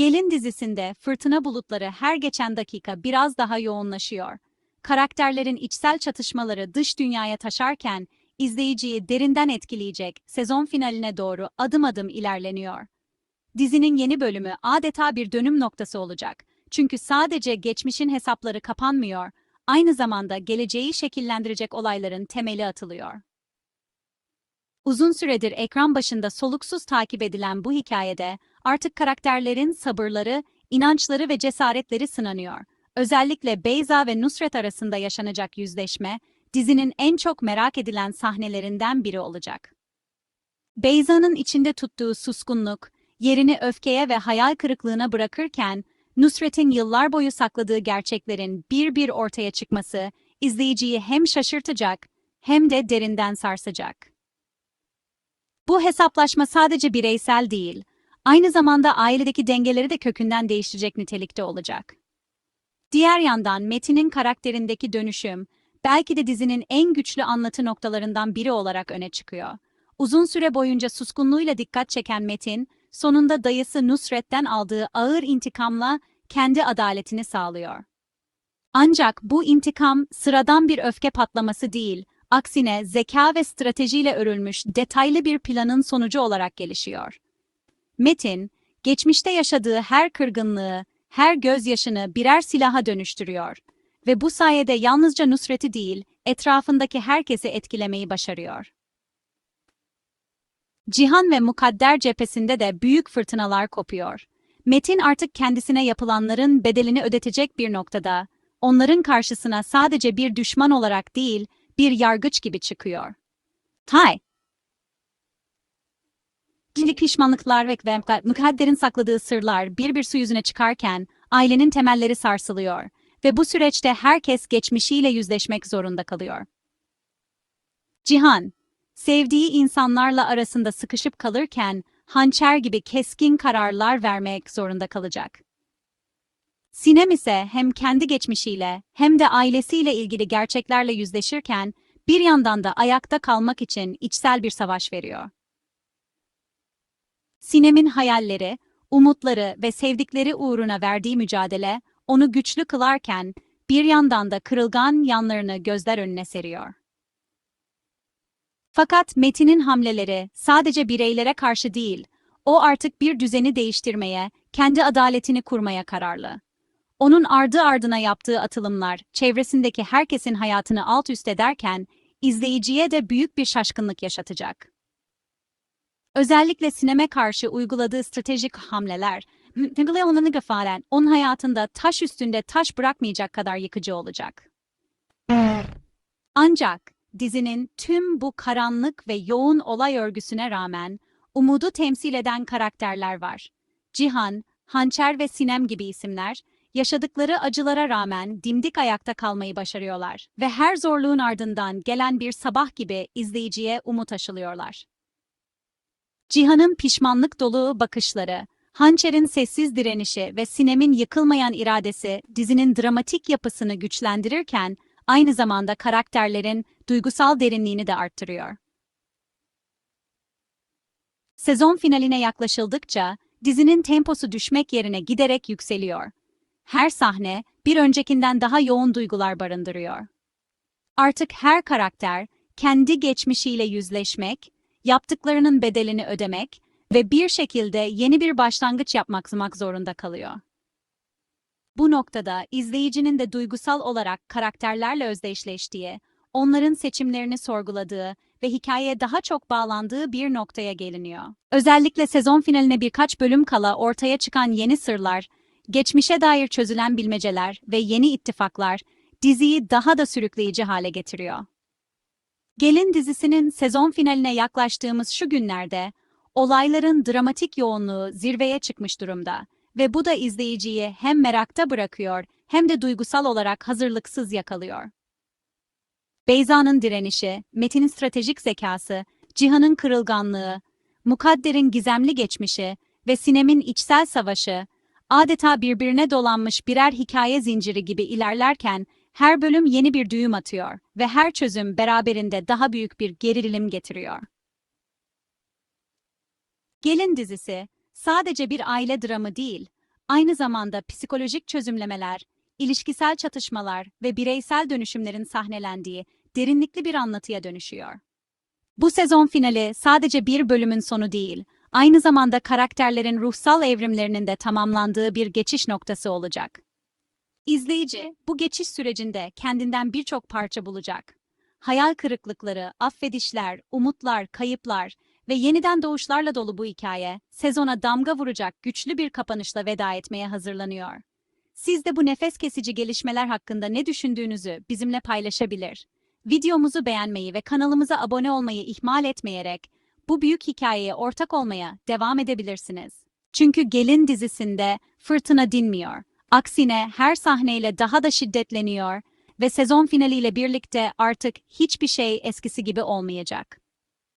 Gelin dizisinde fırtına bulutları her geçen dakika biraz daha yoğunlaşıyor. Karakterlerin içsel çatışmaları dış dünyaya taşarken izleyiciyi derinden etkileyecek sezon finaline doğru adım adım ilerleniyor. Dizinin yeni bölümü adeta bir dönüm noktası olacak. Çünkü sadece geçmişin hesapları kapanmıyor, aynı zamanda geleceği şekillendirecek olayların temeli atılıyor. Uzun süredir ekran başında soluksuz takip edilen bu hikayede artık karakterlerin sabırları, inançları ve cesaretleri sınanıyor. Özellikle Beyza ve Nusret arasında yaşanacak yüzleşme, dizinin en çok merak edilen sahnelerinden biri olacak. Beyza'nın içinde tuttuğu suskunluk, yerini öfkeye ve hayal kırıklığına bırakırken, Nusret'in yıllar boyu sakladığı gerçeklerin bir bir ortaya çıkması, izleyiciyi hem şaşırtacak hem de derinden sarsacak. Bu hesaplaşma sadece bireysel değil, aynı zamanda ailedeki dengeleri de kökünden değiştirecek nitelikte olacak. Diğer yandan Metin'in karakterindeki dönüşüm, belki de dizinin en güçlü anlatı noktalarından biri olarak öne çıkıyor. Uzun süre boyunca suskunluğuyla dikkat çeken Metin, sonunda dayısı Nusret'ten aldığı ağır intikamla kendi adaletini sağlıyor. Ancak bu intikam sıradan bir öfke patlaması değil, aksine zeka ve stratejiyle örülmüş detaylı bir planın sonucu olarak gelişiyor. Metin, geçmişte yaşadığı her kırgınlığı, her gözyaşını birer silaha dönüştürüyor ve bu sayede yalnızca Nusret'i değil, etrafındaki herkesi etkilemeyi başarıyor. Cihan ve Mukadder cephesinde de büyük fırtınalar kopuyor. Metin artık kendisine yapılanların bedelini ödetecek bir noktada. Onların karşısına sadece bir düşman olarak değil, bir yargıç gibi çıkıyor. Tay. Cilik pişmanlıklar ve mukadderin sakladığı sırlar bir bir su yüzüne çıkarken ailenin temelleri sarsılıyor ve bu süreçte herkes geçmişiyle yüzleşmek zorunda kalıyor. Cihan, sevdiği insanlarla arasında sıkışıp kalırken hançer gibi keskin kararlar vermek zorunda kalacak. Sinem ise hem kendi geçmişiyle hem de ailesiyle ilgili gerçeklerle yüzleşirken bir yandan da ayakta kalmak için içsel bir savaş veriyor. Sinem'in hayalleri, umutları ve sevdikleri uğruna verdiği mücadele onu güçlü kılarken bir yandan da kırılgan yanlarını gözler önüne seriyor. Fakat Metin'in hamleleri sadece bireylere karşı değil, o artık bir düzeni değiştirmeye, kendi adaletini kurmaya kararlı. Onun ardı ardına yaptığı atılımlar, çevresindeki herkesin hayatını alt üst ederken, izleyiciye de büyük bir şaşkınlık yaşatacak. Özellikle sineme karşı uyguladığı stratejik hamleler, Tingleon'un gafaren, onun hayatında taş üstünde taş bırakmayacak kadar yıkıcı olacak. Ancak dizinin tüm bu karanlık ve yoğun olay örgüsüne rağmen umudu temsil eden karakterler var. Cihan, Hançer ve Sinem gibi isimler, yaşadıkları acılara rağmen dimdik ayakta kalmayı başarıyorlar ve her zorluğun ardından gelen bir sabah gibi izleyiciye umut aşılıyorlar. Cihan'ın pişmanlık dolu bakışları, Hançer'in sessiz direnişi ve Sinem'in yıkılmayan iradesi dizinin dramatik yapısını güçlendirirken aynı zamanda karakterlerin duygusal derinliğini de arttırıyor. Sezon finaline yaklaşıldıkça dizinin temposu düşmek yerine giderek yükseliyor. Her sahne bir öncekinden daha yoğun duygular barındırıyor. Artık her karakter kendi geçmişiyle yüzleşmek, yaptıklarının bedelini ödemek ve bir şekilde yeni bir başlangıç yapmak zorunda kalıyor. Bu noktada izleyicinin de duygusal olarak karakterlerle özdeşleştiği, onların seçimlerini sorguladığı ve hikayeye daha çok bağlandığı bir noktaya geliniyor. Özellikle sezon finaline birkaç bölüm kala ortaya çıkan yeni sırlar, geçmişe dair çözülen bilmeceler ve yeni ittifaklar diziyi daha da sürükleyici hale getiriyor. Gelin dizisinin sezon finaline yaklaştığımız şu günlerde olayların dramatik yoğunluğu zirveye çıkmış durumda ve bu da izleyiciyi hem merakta bırakıyor hem de duygusal olarak hazırlıksız yakalıyor. Beyza'nın direnişi, Metin'in stratejik zekası, Cihan'ın kırılganlığı, Mukadder'in gizemli geçmişi ve Sinem'in içsel savaşı, adeta birbirine dolanmış birer hikaye zinciri gibi ilerlerken her bölüm yeni bir düğüm atıyor ve her çözüm beraberinde daha büyük bir gerilim getiriyor. Gelin dizisi sadece bir aile dramı değil, aynı zamanda psikolojik çözümlemeler, ilişkisel çatışmalar ve bireysel dönüşümlerin sahnelendiği derinlikli bir anlatıya dönüşüyor. Bu sezon finali sadece bir bölümün sonu değil, aynı zamanda karakterlerin ruhsal evrimlerinin de tamamlandığı bir geçiş noktası olacak. İzleyici, bu geçiş sürecinde kendinden birçok parça bulacak. Hayal kırıklıkları, affedişler, umutlar, kayıplar ve yeniden doğuşlarla dolu bu hikaye, sezona damga vuracak güçlü bir kapanışla veda etmeye hazırlanıyor. Siz de bu nefes kesici gelişmeler hakkında ne düşündüğünüzü bizimle paylaşabilir. Videomuzu beğenmeyi ve kanalımıza abone olmayı ihmal etmeyerek bu büyük hikayeye ortak olmaya devam edebilirsiniz. Çünkü Gelin dizisinde fırtına dinmiyor. Aksine her sahneyle daha da şiddetleniyor ve sezon finaliyle birlikte artık hiçbir şey eskisi gibi olmayacak.